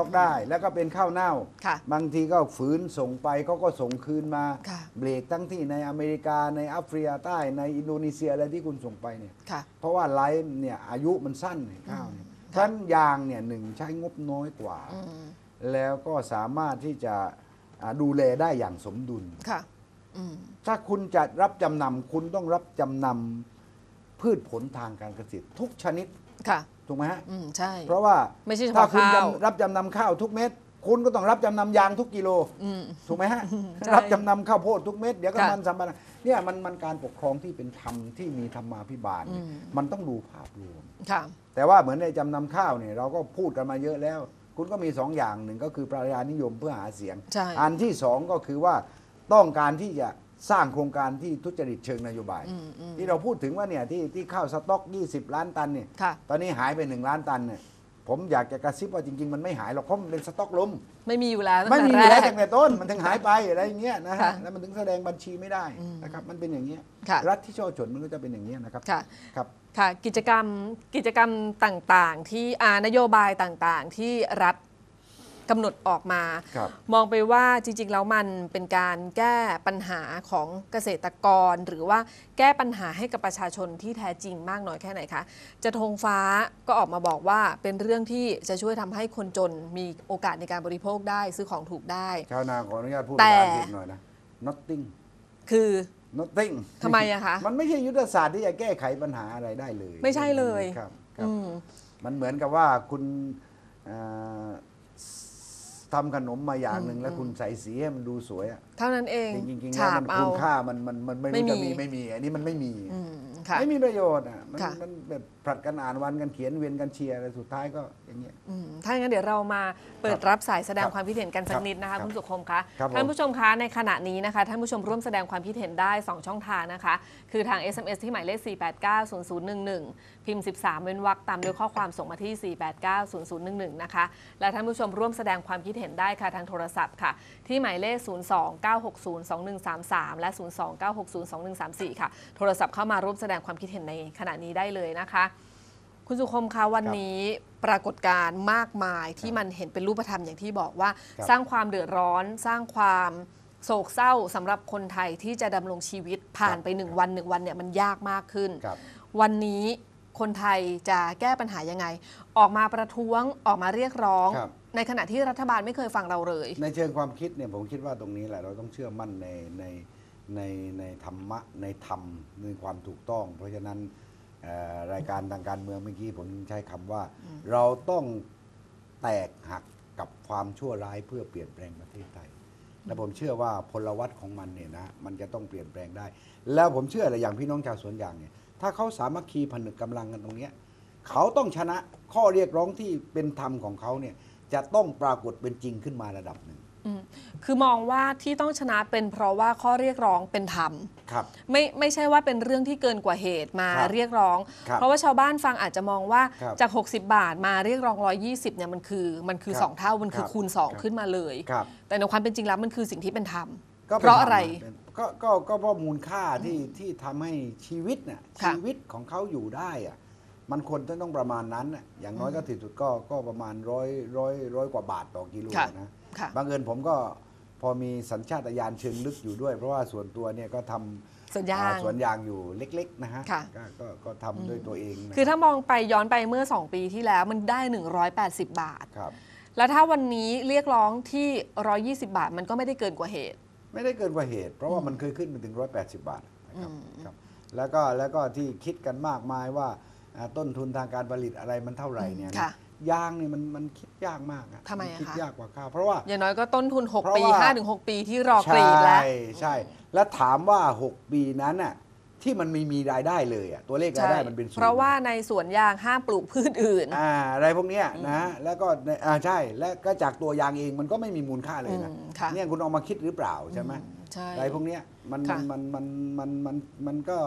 ตอกได้ แล้วก็เป็นข้าวเน่า ค่ะ บางทีก็ฝืนส่งไปเขาก็ส่งคืนมาค่ะ เบรกทั้งที่ในอเมริกาในแอฟริกาใต้ในอินโดนีเซียอะไรที่คุณส่งไปเนี่ย ค่ะ เพราะว่าไลฟ์เนี่ยอายุมันสั้นเนี่ยข้าวเนี่ยค่ะท่านยางเนี่ยหนึ่งใช้งบน้อยกว่า อืมแล้วก็สามารถที่จะอ่าดูแลได้อย่างสมดุล ค่ะอืมถ้าคุณจะรับจำนำคุณต้องรับจำนำพืชผลทางการเกษตรทุกชนิด ค่ะ ถูกไหมฮะอืมใช่ เพราะว่าไม่ใช่เฉถ้าพาะคุณข้าว จำรับจำนำข้าวทุกเม็ดคุณก็ต้องรับจำนำยางทุกกิโล อืม ถูกไหมฮะ ใช่รับจำนำข้าวโพดทุกเม็ดเดี๋ยวก็ค่ะมันสัมปทานเนี่ยมันมันการปกครองที่เป็นธรรมที่มีธรรมาภิบาลเนี่ยอืม มันต้องดูภาพรวม ค่ะ แต่ว่าเหมือนในจำนำข้าวเนี่ยเราก็พูดกันมาเยอะแล้ว คุณก็มีสองอย่างหนึ่งก็คือประชานิยมเพื่อหาเสียง ใช่อันที่สองก็คือว่าต้องการที่จะ สร้างโครงการที่ทุจริตเชิงนโยบาย อืมอืม ที่เราพูดถึงว่าเนี่ยที่ที่ข้าวสต็อก 20 ล้านตันเนี่ยค่ะ ตอนนี้หายไป 1 ล้านตันเนี่ยผมอยากจะกระซิบว่าจริง ๆ มันไม่หายหรอกเพราะมันเป็นสต็อกล้มไม่มีอยู่แล้วตั้งไม่แต่มีแรอยู่แล้วก ตั้งแต่ต้นมันถึงหายไปอะไรอย่างเงี้ยนะค่ะฮะแล้วมันถึงแสดงบัญชีไม่ได้อืมนะครับมันเป็นอย่างเงี้ยค่ะ รัฐที่ช่อฉนมันก็จะเป็นอย่างเงี้ยนะครับค่ะ ครับ ค่ะกิจกรรมกิจกรรมต่างๆ ที่อานโยบายต่างๆ ที่รัฐ กำหนดออกมา ครับ มองไปว่าจริงๆ แล้วมันเป็นการแก้ปัญหาของเกษตรกร หรือว่าแก้ปัญหาให้กับประชาชนที่แท้จริงมากน้อยแค่ไหนคะจะธงฟ้าก็ออกมาบอกว่าเป็นเรื่องที่จะช่วยทำให้คนจนมีโอกาสในการบริโภคได้ซื้อของถูกได้ ชาวนาขออนุญาตพูดแต่ภาษาอังกฤษหน่อยนะ nothing คือ nothing ทำไมอะคะมันไม่ใช่ยุทธศาสตร์ที่จะแก้ไขปัญหาอะไรได้เลยไม่ใช่เลย ครับครับ อืม มันเหมือนกับว่าคุณเอ่อ ทำขนมมาอย่างหนึ่งแล้วคุณใส่สีให้มันดูสวยอะเท่านั้นเองจริงๆแล้วฉาบมันเอา คุณค่ามันมันมันไม่ไม่รู้มีจะมี ไม่มี อันนี้มันไม่มี อืม ค่ะ ไม่มีประโยชน์อะมันค่ะ มันแบบผลัดกันอ่านวันกันเขียนเวียนกันเชียร์อะไรสุดท้ายก็อย่างเงี้ย อืมถ้าอย่างนั้นเดี๋ยวเรามาเปิดครับรับสายแสดงครับความคิดเห็นกันสัคกรับนิดนะคะครับคุณสุขมคะครับผมท่านผู้ชมคะในขณะนี้นะคะท่านผู้ชมร่วมแสดงความคิดเห็นได้ 2 ช่องทางนะคะ คือทาง SMS ที่หมายเลข 4890011 พิมพ์ 13 เว้นวรรคตามด้วยข้อความส่งมาที่ 4890011 นะคะ และท่านผู้ชมร่วมแสดงความคิดเห็นได้ค่ะทางโทรศัพท์ค่ะ ที่หมายเลข 029602133 และ 029602134 ค่ะ โทรศัพท์เข้ามาร่วมแสดงความคิดเห็นในขณะนี้ได้เลยนะคะ คุณสุคมคะวันครับนี้ปรากฏการณ์มากมายที่มันเห็นเป็นรูปธรรมอย่างที่บอกว่าครับสร้างความเดือดร้อน สร้างความโศกเศร้าสำหรับคนไทยที่จะดำรงชีวิตผ่านไปหนึ่งวันหนึ่งวันเนี่ยมันยากมากขึ้นครับวันนี้คนไทยจะแก้ปัญหายังไง ออกมาประท้วงออกมาเรียกร้องครับในขณะที่รัฐบาลไม่เคยฟังเราเลย ในเชิงความคิดเนี่ยผมคิดว่าตรงนี้แหละเราต้องเชื่อมั่นในใน ในในธรรมะในธรรมในความถูกต้อง เพราะฉะนั้นเอ่อรายการทางการเมืองเมื่อกี้ผมใช้คำว่า เราต้องแตกหักกับความชั่วร้ายเพื่อเปลี่ยนแปลงประเทศไทย และผมเชื่อว่าพลวัตของมันเนี่ยนะมันจะต้องเปลี่ยนแปลงได้ แล้วผมเชื่ออะไรอย่างพี่น้องชาวสวนยางเนี่ยถ้าเขาสามัคคีผนึกกำลังกันตรงเนี้ยเขาต้องชนะข้อเรียกร้องที่เป็นธรรมของเขาเนี่ยจะต้องปรากฏเป็นจริงขึ้นมาระดับหนึ่งอืม คือมองว่าที่ต้องชนะเป็นเพราะว่าข้อเรียกร้องเป็นธรรม ครับ ไม่ไม่ใช่ว่าเป็นเรื่องที่เกินกว่าเหตุมาครับเรียกร้อง ครับเพราะว่าชาวบ้านฟังอาจจะมองว่าครับจาก 60 บาทมาเรียกร้อง 120เนี่ยมันคือมันคือ ครับ2 เท่ามันคือครับคูณ ครับ 2 ขึ้นมาเลย ครับแต่ในความเป็นจริงแล้วมันคือสิ่งที่เป็นธรรม ก็เพราะอะไรเป็นก็ก็ก็เพราะมูลค่าที่ที่ทำให้ชีวิตน่ะค่ะ ชีวิตของเขาอยู่ได้อะ มันควรจะต้องประมาณนั้นน่ะอย่างน้อยก็ที่สุดก็ก็ประมาณร้อยร้อยร้อยกว่าบาทต่อกิโลค่ะนะค่ะ บางเอิญผมก็พอมีสัญชาตญาณเชิงลึกอยู่ด้วย เพราะว่าส่วนตัวเนี่ยก็ทำสัญญาอ่าณสวนยางอยู่เล็กๆนะฮะค่ะ ก็ก็ก็ทำด้วยตัวเองนะคือถ้ามองไปย้อนไปเมื่อ 2 ปีที่แล้วมันได้ 180 บาท ครับ แล้วถ้าวันนี้เรียกร้องที่ 120 บาท มันก็ไม่ได้เกินกว่าเหตุ ไม่ได้เกินกว่าเหตุ เพราะว่ามันเคยขึ้นไปถึง 180 บาทนะครับอืมครับแล้วก็แล้วก็ที่คิดกันมากมายว่าอ่า ต้นทุนทางการผลิตอะไรมันเท่าไหร่เนี่ยนะค่ะ ยางเนี่ยมันมันคิดยากมากอะทำไมอะนคิดคะ ยากกว่าข้าวเพราะว่า อย่างน้อยก็ต้นทุน เพราะ6ปี ว่า 5-6 ปีที่รอกรีดแล้ว ใช่ใช่ แล้วถามว่า 6 ปีนั้นน่ะที่มันไม่มีรายได้เลยอะตัวเลขรายได้มันเป็นศูนย์เพราะว่าในสวนยางห้ามปลูกพืชอื่น อ่าอะไรพวกเนี้ยนะแล้วก็ในอ่าใช่และก็จากตัวยางเองมันก็ไม่มีมูลค่าเลยนะอืมค่ะ เนี่ยคุณเอามาคิดหรือเปล่าใช่ไหม ใช่ อะไรพวกเนี้ยมันค่ะ มันมันมันมันมันก็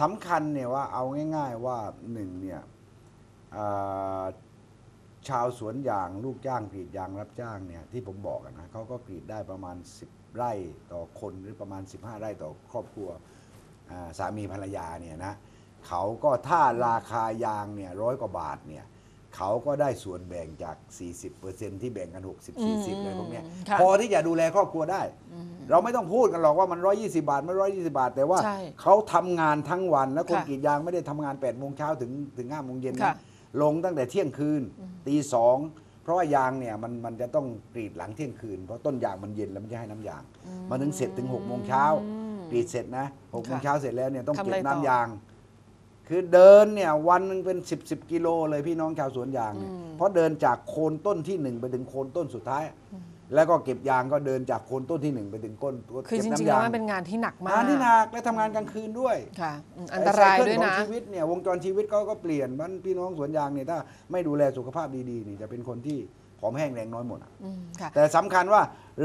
สำคัญเนี่ยว่าเอาง่าย ๆว่าหนึ่งเนี่ยชาวสวนยางลูกจ้างกรีดยางรับจ้างเนี่ยที่ผมบอกนะเขาก็กรีดได้ประมาณ 10 ไร่ต่อคนหรือประมาณ 15 ไร่ต่อครอบครัวสามีภรรยาเนี่ยนะเขาก็ถ้าราคายางเนี่ยร้อยกว่าบาทเนี่ย เขาก็ได้ส่วนแบ่งจาก 40%ที่แบ่งกัน 60 40อะไรพวกเนี้ยค่ะ พอที่จะดูแลครอบครัวได้เราไม่ต้องพูดกันหรอกว่ามัน 120 บาทมัน120 บาท แต่ว่าใช่เขาทำงานทั้งวันแล้วคนค่ะกรีดยางไม่ได้ทำงาน8โมงเช้าถึงถึง5โมงเย็นค่ะนะลงตั้งแต่เที่ยงคืนตีสองเพราะว่ายางเนี่ยมันมันจะต้องกรีดหลังเที่ยงคืนเพราะต้นยางมันเย็นแล้วมันจะให้น้ำยางมาถึงเสร็จถึง6โมงเช้ากรีดเสร็จนะหกโมงค่ะเช้าเสร็จแล้วเนี่ยต้องทำเก็อะไรบต่อ น้ำยาง คือเดินเนี่ยวันหนึงเป็น 10บสกิโลเลยพี่น้องชาวสวนยางเนี่ยเพราะเดินจากโคนต้นที่หนึ่งไปถึงโคนต้นสุดท้าย แล้วก็เก็บยางก็เดินจากโคนต้นที่หนึ่งไปถึงก้นคือเก็บจริงๆน้ำแล้ยาวงมันเป็นงานที่หนักมากงานที่หนักและทำงานกลางคืนด้วยค่ะอืมอันตรายด้วยนะไอ้ไซเคิลของชีวิตเนี่ยวงจรชีวิตเขาก็เปลี่ยนมันพี่น้องสวนยางเนี่ยถ้าไม่ดูแลสุขภาพดีๆนี่จะเป็นคนที่ ผอมแห้งแรงน้อยหมดอะอืมค่ะ แต่สำคัญว่า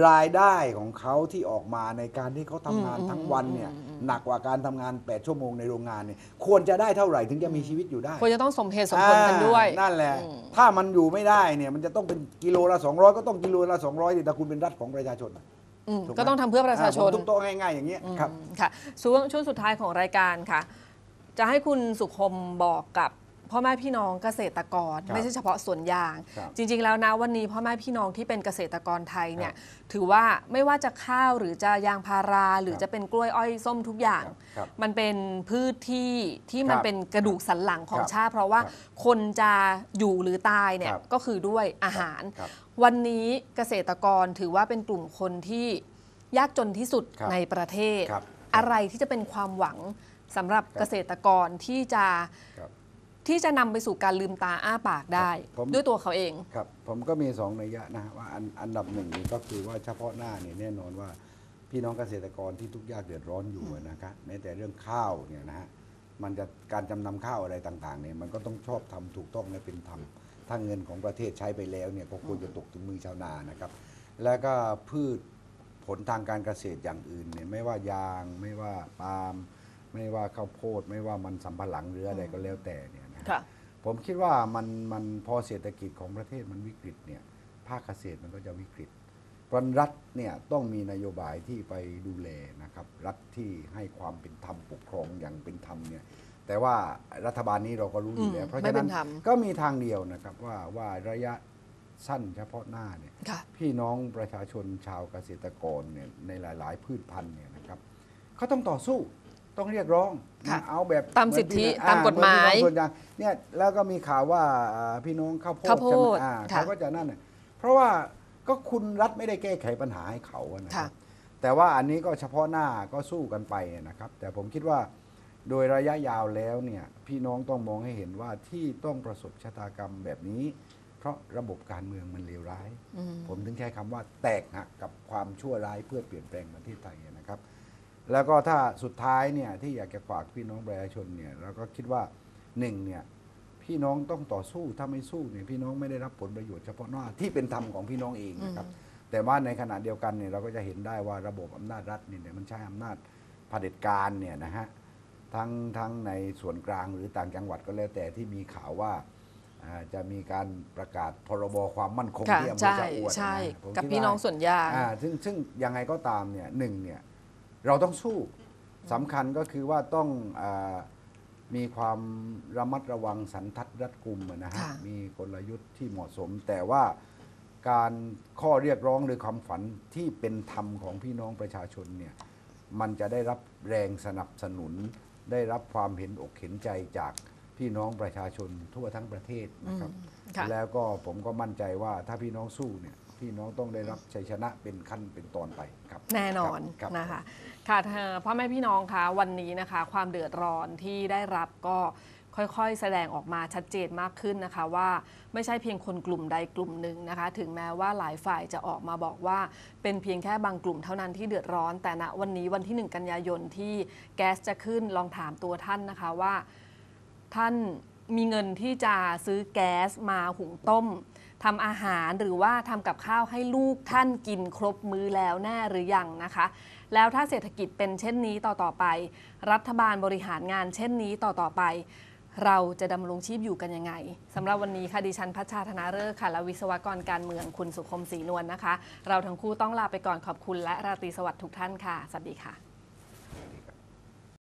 รายได้ของเขาที่ออกมาในการที่เขาทำงานอืมทั้งวันเนี่ยอืมอืม หนักกว่าการทำงาน 8 ชั่วโมงในโรงงานเนี่ยควรจะได้เท่าไหร่ถึงจะมีชีวิตอยู่ได้ ควรจะต้องสมเหตุสมผลกันด้วย อ่านั่นแหละ อืม ถ้ามันอยู่ไม่ได้เนี่ย มันจะต้องเป็นกิโลละ 200 ก็ต้องกิโลละ 200ดิแต่คุณเป็นรัฐของประชาชนอะอืมถูไหมก็ต้องทำเพื่อประชาชน อ่ผมทุกโต๊ะง่ายๆอย่างเงี้ยครับ อืมค่ะช่วงช่วงสุดท้ายของรายการค่ะ จะให้คุณสุคมบอกกับ พ่อแม่พี่น้องเกษตรกร ครับไม่ใช่เฉพาะสวนยาง ครับจริง ๆ แล้วนะวันนี้พ่อแม่พี่น้องที่เป็นเกษตรกรไทยเนี่ยถือว่าไม่ว่าจะข้าวหรือจะยางพารา หรือครับจะเป็นกล้วยอ้อยส้มทุกอย่างครับครับมันเป็นพืชที่ที่มันครับเป็นกระดูกสันหลังของครับชาติ เพราะว่าครับคนจะอยู่หรือตายเนี่ยครับก็คือด้วยอาหาร ครับวันนี้เกษตรกรถือว่าเป็นกลุ่มคนที่ยากจนที่สุดครับในประเทศ ครับ อะไรที่จะเป็นความหวังสำหรับครับเกษตรกรที่จะ ครับ ที่จะนำไปสู่การลืมตาอ้าปากได้ผม ด้วยตัวเขาเอง ครับผมก็มีสองนัยยะนะว่าอันอันดับหนึ่งนี่ก็คือว่าเฉพาะหน้าเนี่ยแน่นอนว่า พี่น้องเกษตรกรที่ทุกข์ยากเดือดร้อนอยู่นะครับแม้แต่เรื่องข้าวเนี่ยนะฮะมันจะการจำนำข้าวอะไรต่างๆเนี่ยมันก็ต้องชอบทำถูกต้องและเป็นธรรมถ้าเงินของประเทศใช้ไปแล้วเนี่ยก็ควรจะตกถึงมือชาวนานะครับ แล้วก็พืชผลทางการเกษตรอย่างอื่นเนี่ยไม่ว่ายางไม่ว่าปาล์มไม่ว่าข้าวโพด ไม่ว่ามันสำปะหลังหรืออะไรก็แล้วแต่เนี่ยนะฮะค่ะ ผมคิดว่ามันมันพอเศรษฐกิจของประเทศมันวิกฤตเนี่ยภาคเกษตรมันก็จะวิกฤตเพราะรัฐเนี่ยต้องมีนโยบายที่ไปดูแลนะครับ รัฐที่ให้ความเป็นธรรมปกครองอย่างเป็นธรรมเนี่ยแต่ว่ารัฐบาลนี้เราก็รู้อยู่แล้วอืมเพราะไม่ฉะเป็นั้นนธรรมก็มีทางเดียวนะครับว่าว่าระยะสั้นเฉพาะหน้าเนี่ยค่ะพี่น้องประชาชนชาวเกษตรกรเนี่ยในหลาย ๆ พืชพันธุ์เนี่ยนะครับเขาต้องต่อสู้ ต้องเรียกร้องค่ะนะเอาแบบตามสิทธิเหอนพี่ตามกฎหมายอ่เหอนพี่น้องส่วนใหญ่เนี่ยแล้วก็มีข่าวว่าอ่าพี่น้องข้าวโพดข้าวโพดใช่ไหมอ่าค่ะเขาก็จะนั่นน่ะเพราะว่าก็คุณรัฐไม่ได้แก้ไขปัญหาให้เขาอะนะคค่ะรับแต่ว่าอันนี้ก็เฉพาะหน้าก็สู้กันไปนะครับ แต่ผมคิดว่าโดยระยะยาวแล้วเนี่ยพี่น้องต้องมองให้เห็นว่าที่ต้องประสบชะตากรรมแบบนี้ เพราะระบบการเมืองมันเลวร้ายอืมผมถึงใช้คำว่าแตกหักกับความชั่วร้ายเพื่อเปลี่ยนแปลงประเทศไทยนะครับ แล้วก็ถ้าสุดท้ายเนี่ยที่อยากจะฝากพี่น้องประชาชนเนี่ยเราก็คิดว่าหนึ่งเนี่ยพี่น้องต้องต่อสู้ถ้าไม่สู้เนี่ยพี่น้องไม่ได้รับผลประโยชน์เฉพาะหน้าที่เป็นธรรมของพี่น้องเองนะครับ แต่ว่าในขณะเดียวกันเนี่ยเราก็จะเห็นได้ว่าระบบอำนาจรัฐเนี่ยมันใช้อำนาจเผด็จการเนี่ยนะฮะทั้งทั้งในส่วนกลางหรือต่างจังหวัดก็แล้วแต่ที่มีข่าวว่าอ่าจะมีการประกาศพรบความมั่นคงค่ะที่อำเภอใช่ชะอวดใช่นะผมกับคิดพี่ว่าน้องส่วนยางอ่าซึ่งซึ่งยังไงก็ตามเนี่ยหนึ่งเนี่ย เราต้องสู้สำคัญก็คือว่าต้องอามีความระมัดระวังสันทัดรัดกุมอะนะฮะค่ะมีกลยุทธ์ที่เหมาะสม แต่ว่าการข้อเรียกร้องหรือความฝันที่เป็นธรรมของพี่น้องประชาชนเนี่ยมันจะได้รับแรงสนับสนุน ได้รับความเห็นอกเห็นใจจากพี่น้องประชาชนทั่วทั้งประเทศนะครับค่ะแล้วก็ผมก็มั่นใจว่าถ้าพี่น้องสู้เนี่ย พี่น้องต้องได้รับชัยชนะเป็นขั้นเป็นตอนไปครับ แน่นอนครับ นะคะค่ะเธอพ่อแม่พี่น้องคะวันนี้นะคะ ความเดือดร้อนที่ได้รับก็ค่อยๆ แสดงออกมาชัดเจนมากขึ้นนะคะว่าไม่ใช่เพียงคนกลุ่มใดกลุ่มหนึ่งนะคะ ถึงแม้ว่าหลายฝ่ายจะออกมาบอกว่า เป็นเพียงแค่บางกลุ่มเท่านั้นที่เดือดร้อน แต่ณวันนี้วันที่ 1 กันยายนที่แก๊สจะขึ้นลองถามตัวท่านนะคะว่า ท่านมีเงินที่จะซื้อแก๊สมาหุงต้ม ทำอาหารหรือว่าทำกับข้าวให้ลูกท่านกินครบมื้อแล้วแน่หรือยังนะคะ แล้วถ้าเศรษฐกิจเป็นเช่นนี้ต่อต่อไป รัฐบาลบริหารงานเช่นนี้ต่อต่อไป เราจะดำรงชีพอยู่กันยังไงสำหรับวันนี้ค่ะดิฉันพัชชาธนาเริกษ์ค่ะและวิศวกรการเมืองคุณสุคมศรีนวลนะคะ เราทั้งคู่ต้องลาไปก่อนขอบคุณและราตรีสวัสดิ์ทุกท่านค่ะสวัสดีค่ะ